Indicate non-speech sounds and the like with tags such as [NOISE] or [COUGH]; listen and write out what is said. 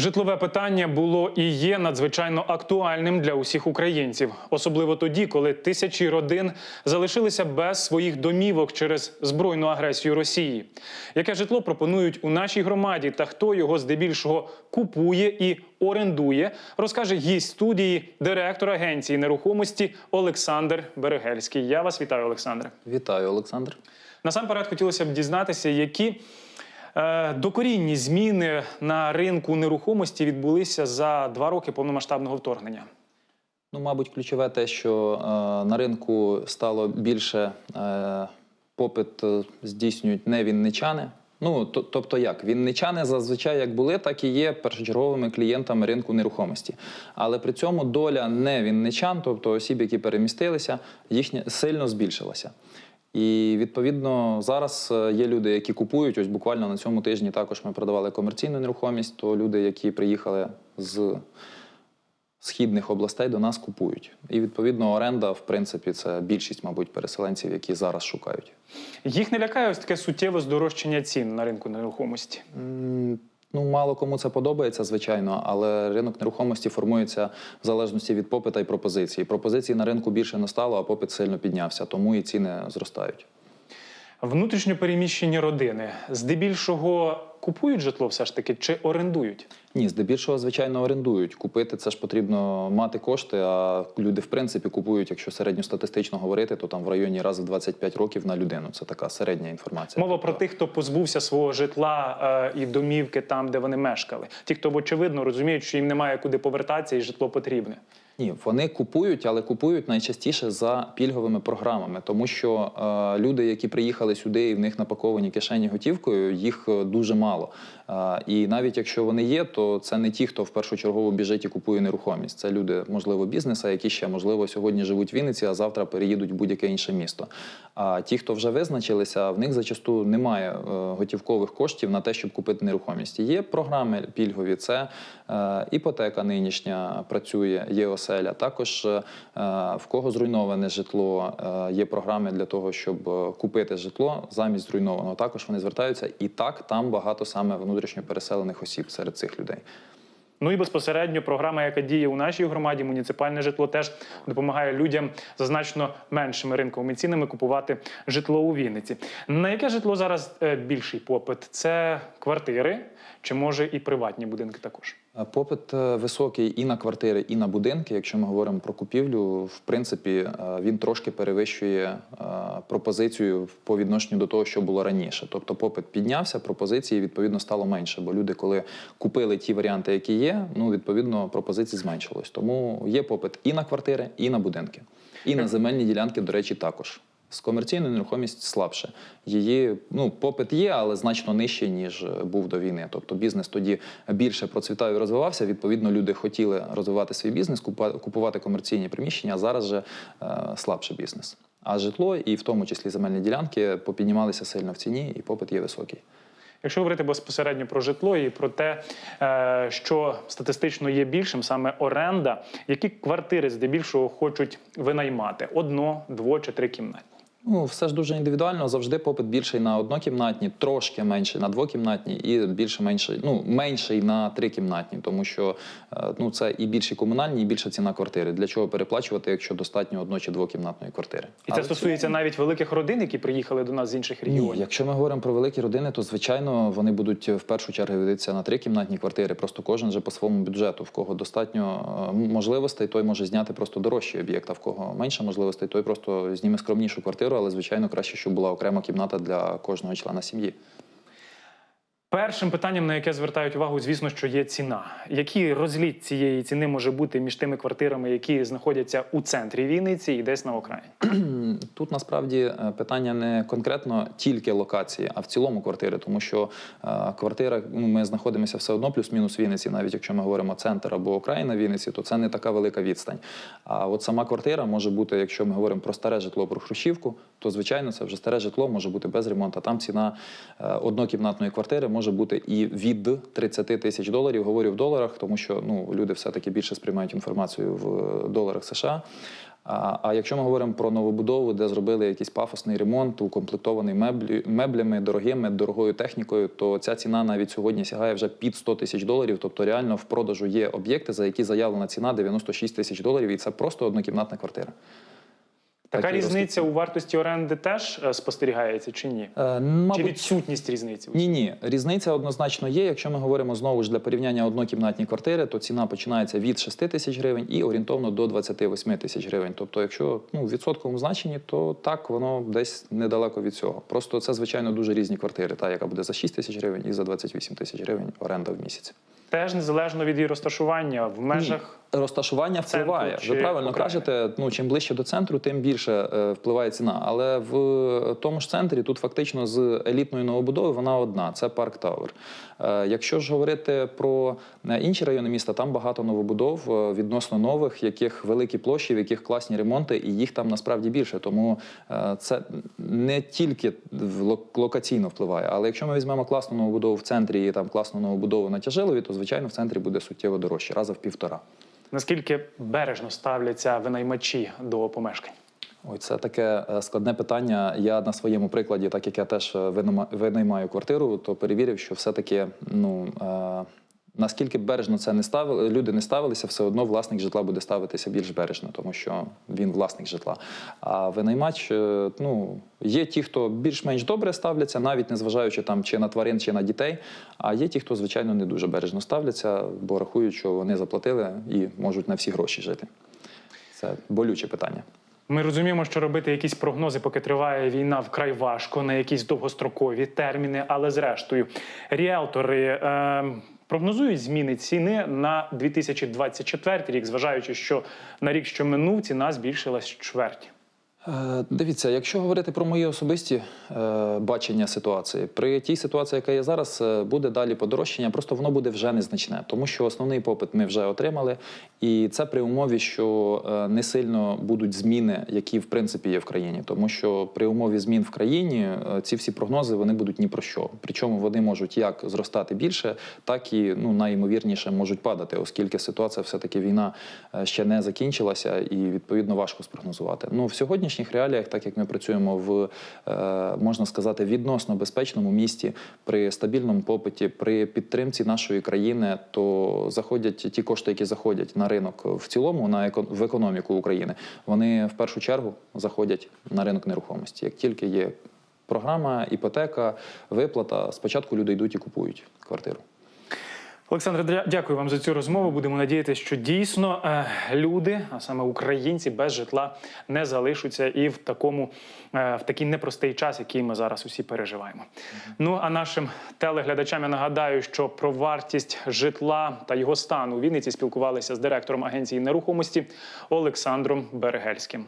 Житлове питання було і є надзвичайно актуальним для усіх українців, особливо тоді, коли тисячі родин залишилися без своїх домівок через збройну агресію Росії. Яке житло пропонують у нашій громаді та хто його здебільшого купує і орендує, розкаже гість студії, директор агенції нерухомості Олександр Берегельський. Я вас вітаю, Олександре. Вітаю, Олександр. Насамперед хотілося б дізнатися, які докорінні зміни на ринку нерухомості відбулися за два роки повномасштабного вторгнення. Ну, мабуть, ключове те, що е, на ринку стало більше е, попит е, здійснюють не вінничани. Ну, тобто як? Вінничани зазвичай як були, так і є першочерговими клієнтами ринку нерухомості. Але при цьому доля не вінничан, тобто осіб, які перемістилися, їхня сильно збільшилася. І відповідно зараз е, є люди, які купують. Ось буквально на цьому тижні також ми продавали комерційну нерухомість. То люди, які приїхали з східних областей до нас купують. І відповідно оренда, в принципі, це більшість, мабуть, переселенців, які зараз шукають. Їх не лякає ось таке суттєве здорожчання цін на ринку нерухомості. Ну, мало кому це подобається, звичайно, але ринок нерухомості формується в залежності від попита і пропозиції. Пропозицій на ринку більше не стало, а попит сильно піднявся, тому і ціни зростають. Внутрішньопереміщені родини здебільшого купують житло все ж таки чи орендують? Ні, здебільшого, звичайно, орендують. Купити це ж потрібно мати кошти. А люди, в принципі, купують, якщо середньостатистично говорити, то там в районі раз в 25 років на людину. Це така середня інформація. Мова про Тобто- тих, хто позбувся свого житла е, і домівки там, де вони мешкали. Ті, хто очевидно розуміють, що їм немає куди повертатися, і житло потрібне. Ні, вони купують, але купують найчастіше за пільговими програмами, тому що е, люди, які приїхали сюди і в них напаковані кишені готівкою, їх е, дуже мало. Е, і навіть якщо вони є, то це не ті, хто в першу чергу біжить і купує нерухомість. Це люди, можливо, бізнеса, які ще можливо сьогодні живуть в Вінниці, а завтра переїдуть в будь-яке інше місто. А ті, хто вже визначилися, в них зачасту немає е, готівкових коштів на те, щоб купити нерухомість. Є програми пільгові, це е, іпотека нинішня працює, є оселя. Також е, в кого зруйноване житло, є програми для того, щоб купити житло замість зруйнованого. Також вони звертаються, і так там багато саме внутрішньо переселених осіб серед цих людей. Ну і безпосередньо програма, яка діє у нашій громаді, муніципальне житло, теж допомагає людям за значно меншими ринковими цінами купувати житло у Вінниці. На яке житло зараз е, більший попит? Це квартири чи може і приватні будинки також? Е, Попит е, високий і на квартири, і на будинки. Якщо ми говоримо про купівлю, в принципі, е, він трошки перевищує пропозицію по відношенню до того, що було раніше. Тобто попит піднявся, пропозиції відповідно стало менше. Бо люди, коли купили ті варіанти, які є, ну відповідно пропозицій зменшилось. Тому є попит і на квартири, і на будинки, і на земельні ділянки, до речі, також. З комерційною нерухомість слабше. Її ну попит є, але значно нижче ніж е, був до війни. Тобто бізнес тоді більше процвітав і розвивався. Відповідно, люди хотіли розвивати свій бізнес, купувати комерційні приміщення. А зараз же е, слабше бізнес. А житло, і в тому числі земельні ділянки, попіднімалися сильно в ціні, і попит є високий. Якщо говорити безпосередньо про житло і про те, е, що статистично є більшим, саме оренда, які квартири здебільшого хочуть винаймати одно, дво чи три кімнатні. Ну, все ж дуже індивідуально. Завжди попит більший на однокімнатні, трошки менший на двокімнатні і більше менший, ну менший на трикімнатні, тому що е, ну це і більші комунальні, і більша ціна квартири. Для чого переплачувати, якщо достатньо одно чи двокімнатної квартири? І це стосується навіть великих родин, які приїхали до нас з інших ні, регіонів. якщо ми говоримо про великі родини, то звичайно вони будуть в першу чергу дивитися на трикімнатні квартири. Просто кожен же по своєму бюджету. В кого достатньо е, можливостей, той може зняти просто дорожчий об'єкт. А в кого менше можливостей, той просто зніме скромнішу квартиру, але звичайно краще, щоб була окрема кімната для кожного члена сім'ї. Першим питанням, на яке звертають увагу, звісно, що є ціна. Який розліт цієї ціни може бути між тими квартирами, які знаходяться у центрі Вінниці і десь на окраїні? [CLEARS THROAT] Тут насправді е, питання не конкретно тільки локації, а в цілому квартири, тому що е, квартира, ну, ми знаходимося все одно плюс-мінус Вінниці, навіть якщо ми говоримо центр або окраїна Вінниці, то це не така велика відстань. А от сама квартира може бути, якщо ми говоримо про старе житло, про Хрущівку, то звичайно це вже старе житло може бути без ремонту. Там ціна е, однокімнатної квартири може бути і від 30 тисяч доларів. Говорю в доларах, тому що ну люди все таки більше сприймають інформацію в доларах США. А, а якщо ми говоримо про новобудову, де зробили якийсь пафосний ремонт, укомплектований меблі, меблями, дорогими, дорогою технікою, то ця ціна навіть сьогодні сягає вже під 100 тисяч доларів. Тобто реально в продажу є об'єкти, за які заявлена ціна 96 тисяч доларів, і це просто однокімнатна квартира. Така різниця у вартості оренди теж е, спостерігається чи ні? Е, Чи відсутність різниці? Ні, ні, різниця однозначно є. Якщо ми говоримо знову ж для порівняння однокімнатні квартири, то ціна починається від 6 тисяч гривень і орієнтовно до 28 тисяч гривень. Тобто, якщо ну, в відсотковому значенні, то так воно десь недалеко від цього. Просто це звичайно дуже різні квартири. Та яка буде за 6 тисяч гривень і за 28 тисяч гривень оренда в місяць. Теж незалежно від її розташування в межах. Розташування впливає. Ви правильно окраїни? кажете, ну чим ближче до центру, тим більше е, впливає ціна. Але в тому ж центрі тут фактично з елітної новобудови вона одна це парк Тауер. Е, якщо ж говорити про е, інші райони міста, там багато новобудов е, відносно нових, яких великі площі, в яких класні ремонти, і їх там насправді більше. Тому е, це не тільки локаційно впливає. Але якщо ми візьмемо класну новобудову в центрі і там класну новобудову на Тяжилові, то звичайно в центрі буде суттєво дорожче, раза в півтора. Наскільки бережно ставляться винаймачі до помешкань? Ой, це таке е, складне питання. Я на своєму прикладі, так як я теж е, винаймаю квартиру, то перевірив, що все-таки ну. Наскільки бережно це не ставили, люди не ставилися, все одно власник житла буде ставитися більш бережно, тому що він власник житла. А винаймач, е, ну є ті, хто більш-менш добре ставляться, навіть незважаючи там чи на тварин, чи на дітей. А є ті, хто звичайно не дуже бережно ставляться, бо рахують, що вони заплатили і можуть на всі гроші жити. Це болюче питання. Ми розуміємо, що робити якісь прогнози, поки триває війна, вкрай важко на якісь довгострокові терміни. Але зрештою, ріелтори е, прогнозують зміни ціни на 2024 рік, зважаючи, що на рік, що минув, ціна збільшилась чверть. Е, Дивіться, якщо говорити про мої особисті е, бачення ситуації, при тій ситуації, яка є зараз, е, буде далі подорожчання, просто воно буде вже незначне, тому що основний попит ми вже отримали, і це при умові, що не сильно будуть зміни, які в принципі є в країні. Тому що при умові змін в країні ці всі прогнози вони будуть ні про що. Причому вони можуть як зростати більше, так і ну найімовірніше можуть падати, оскільки ситуація, все таки війна ще не закінчилася, і відповідно важко спрогнозувати. Ну в сьогоднішніх реаліях, так як ми працюємо в е, можна сказати відносно безпечному місті, при стабільному попиті, при підтримці нашої країни, то заходять ті кошти, які заходять на ринок в цілому, на в економіку України, вони в першу чергу заходять на ринок нерухомості. Як тільки є програма, іпотека, виплата, спочатку люди йдуть і купують квартиру. Олександре, дя- дякую вам за цю розмову. Будемо надіятися, що дійсно е, люди, а саме українці, без житла не залишаться і в такому е, в такий непростий час, який ми зараз усі переживаємо. Ну а нашим телеглядачам я нагадаю, що про вартість житла та його стан у Вінниці спілкувалися з директором агенції нерухомості Олександром Берегельським.